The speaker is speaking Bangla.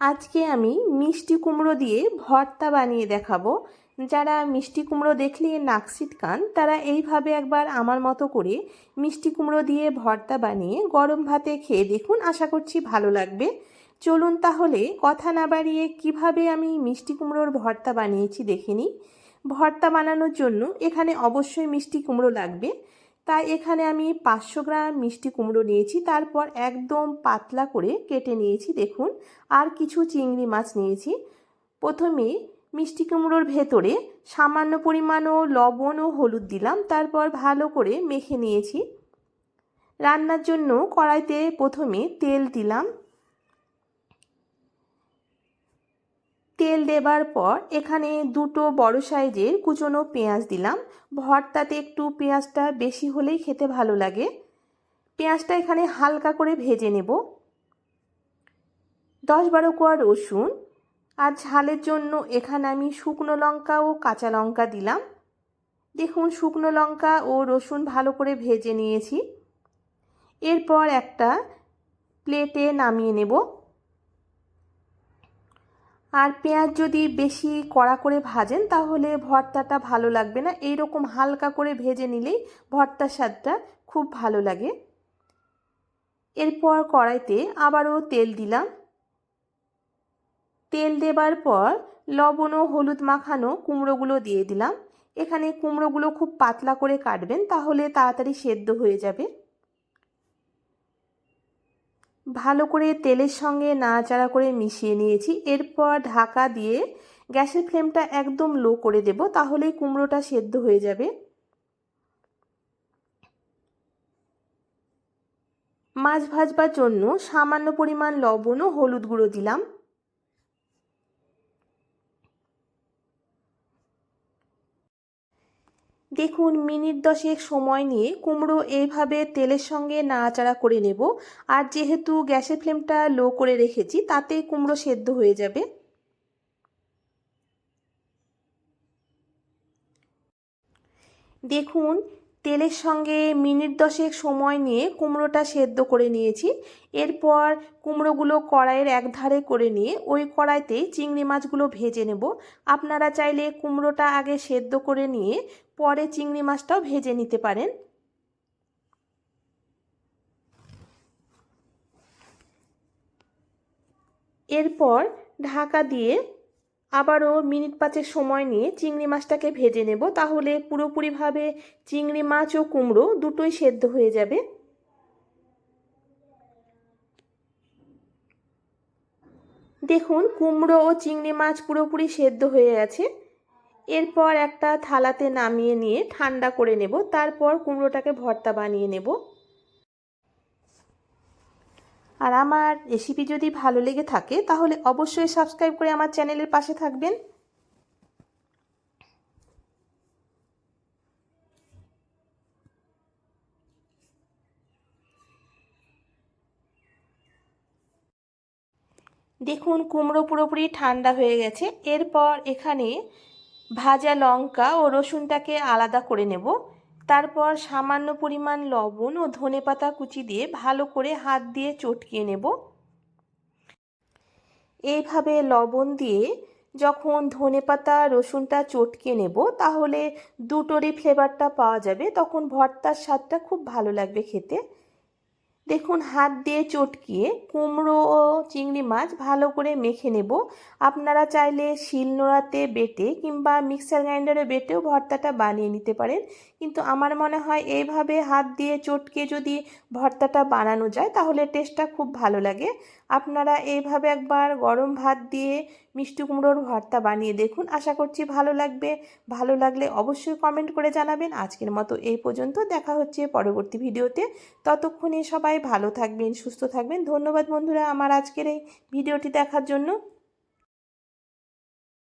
আজকে আমি মিষ্টি কুমড়ো দিয়ে ভর্তা বানিয়ে দেখাবো। যারা মিষ্টি কুমড়ো দেখলে নাক সিটকান তারা এইভাবে একবার আমার মতো করে মিষ্টি কুমড়ো দিয়ে ভর্তা বানিয়ে গরম ভাতে খেয়ে দেখুন, আশা করছি ভালো লাগবে। চলুন তাহলে কথা না বাড়িয়ে কীভাবে আমি মিষ্টি কুমড়োর ভর্তা বানিয়েছি দেখে নিই। ভর্তা বানানোর জন্য এখানে অবশ্যই মিষ্টি কুমড়ো লাগবে। তাই এখানে আমি পাঁচশো গ্রাম মিষ্টি কুমড়ো নিয়েছি, তারপর একদম পাতলা করে কেটে নিয়েছি, দেখুন। আর কিছু চিংড়ি মাছ নিয়েছি। প্রথমে মিষ্টি কুমড়োর ভেতরে সামান্য পরিমাণও লবণ ও হলুদ দিলাম, তারপর ভালো করে মেখে নিয়েছি। রান্নার জন্য কড়াইতে প্রথমে তেল দিলাম। তেল দেবার পর এখানে দুটো বড় সাইজের কুচনো পেঁয়াজ দিলাম। ভর্তাতে একটু পেঁয়াজটা বেশি হলেই খেতে ভালো লাগে। পেঁয়াজটা এখানে হালকা করে ভেজে নেব। দশ বারো কোয়া রসুন আর ঝালের জন্য এখানে আমি শুকনো লঙ্কা ও কাঁচা লঙ্কা দিলাম। দেখুন, শুকনো লঙ্কা ও রসুন ভালো করে ভেজে নিয়েছি। এরপর একটা প্লেটে নামিয়ে নেব। আর পেঁয়াজ যদি বেশি কড়া করে ভাজেন, তাহলে ভর্তাটা ভালো লাগবে না। এই রকম হালকা করে ভেজে নিলেই ভর্তার স্বাদটা খুব ভালো লাগে। এরপর কড়াইতে আবারও তেল দিলাম। তেল দেবার পর লবণ ও হলুদ মাখানো কুমড়োগুলো দিয়ে দিলাম। এখানে কুমড়োগুলো খুব পাতলা করে কাটবেন, তাহলে তাড়াতাড়ি সেদ্ধ হয়ে যাবে। ভালো করে তেলের সঙ্গে নাড়াচাড়া করে মিশিয়ে নিয়েছি। এরপর ঢাকা দিয়ে গ্যাসের ফ্লেমটা একদম লো করে দেব তাহলেই কুমড়োটা সেদ্ধ হয়ে যাবে। মাছ ভাজবার জন্য সামান্য পরিমাণ লবণ ও হলুদ গুঁড়ো দিলাম। দেখুন, মিনিট দশেক সময় নিয়ে কুমড়ো এইভাবে তেলের সঙ্গে নাড়াচাড়া করে নেব। আর যেহেতু গ্যাসের ফ্লেমটা লো করে রেখেছি, তাতে কুমড়ো সেদ্ধ হয়ে যাবে। দেখুন তেলের সঙ্গে মিনিট দশেক সময় নিয়ে কুমড়োটা সেদ্ধ করে নিয়েছি। এরপর কুমড়োগুলো কড়াইয়ের এক ধারে করে নিয়ে ওই কড়াইতে চিংড়ি মাছগুলো ভেজে নেব। আপনারা চাইলে কুমড়োটা আগে সেদ্ধ করে নিয়ে পরে চিংড়ি মাছটাও ভেজে নিতে পারেন। এরপর ঢাকা দিয়ে আবারও মিনিট পাঁচের সময় নিয়ে চিংড়ি মাছটাকে ভেজে নেব, তাহলে পুরোপুরিভাবে চিংড়ি মাছ ও কুমড়ো দুটোই সেদ্ধ হয়ে যাবে। দেখুন, কুমড়ো ও চিংড়ি মাছ পুরোপুরি সেদ্ধ হয়ে গেছে। এরপর একটা থালাতে নামিয়ে নিয়ে ঠান্ডা করে নেব, তারপর কুমড়োটাকে ভর্তা বানিয়ে নেব। আর আমার রেসিপি যদি ভালো লেগে থাকে, তাহলে অবশ্যই সাবস্ক্রাইব করে আমার চ্যানেলের পাশে থাকবেন। দেখুন, কুমড়ো পুরোপুরি ঠান্ডা হয়ে গেছে। এরপর এখানে ভাজা লঙ্কা ও রসুনটাকে আলাদা করে নেব। তারপর সামান্য পরিমাণ লবণ ও ধনে পাতা কুচি দিয়ে ভালো করে হাত দিয়ে চটকিয়ে নেব। এইভাবে লবণ দিয়ে যখন ধনে পাতা, রসুনটা চটকে নেব, তাহলে দুটোরই ফ্লেভারটা পাওয়া যাবে, তখন ভর্তার স্বাদটা খুব ভালো লাগবে খেতে। দেখুন, হাত দিয়ে চটকিয়ে কুমড়ো ও চিংড়ি মাছ ভালো করে মেখে নেব। আপনারা চাইলে শিলনোড়াতে বেটে কিংবা মিক্সার গ্রাইন্ডারে বেটেও ভর্তাটা বানিয়ে নিতে পারেন। কিন্তু আমার মনে হয় এইভাবে হাত দিয়ে চটকে যদি ভর্তাটা বানানো যায়, তাহলে টেস্টটা খুব ভালো লাগে। আপনারা এইভাবে একবার গরম ভাত দিয়ে মিষ্টি কুমড়োর ভর্তা বানিয়ে দেখুন। আশা করছি ভালো লাগবে। ভালো লাগলে অবশ্যই কমেন্ট করে জানাবেন। আজকের মতো এই পর্যন্ত। দেখা হচ্ছে পরবর্তী ভিডিওতে। ততক্ষণে সবাই ভালো থাকবেন সুস্থ থাকবেন। ধন্যবাদ বন্ধুরা আমার আজকের এই ভিডিওটি দেখার জন্য।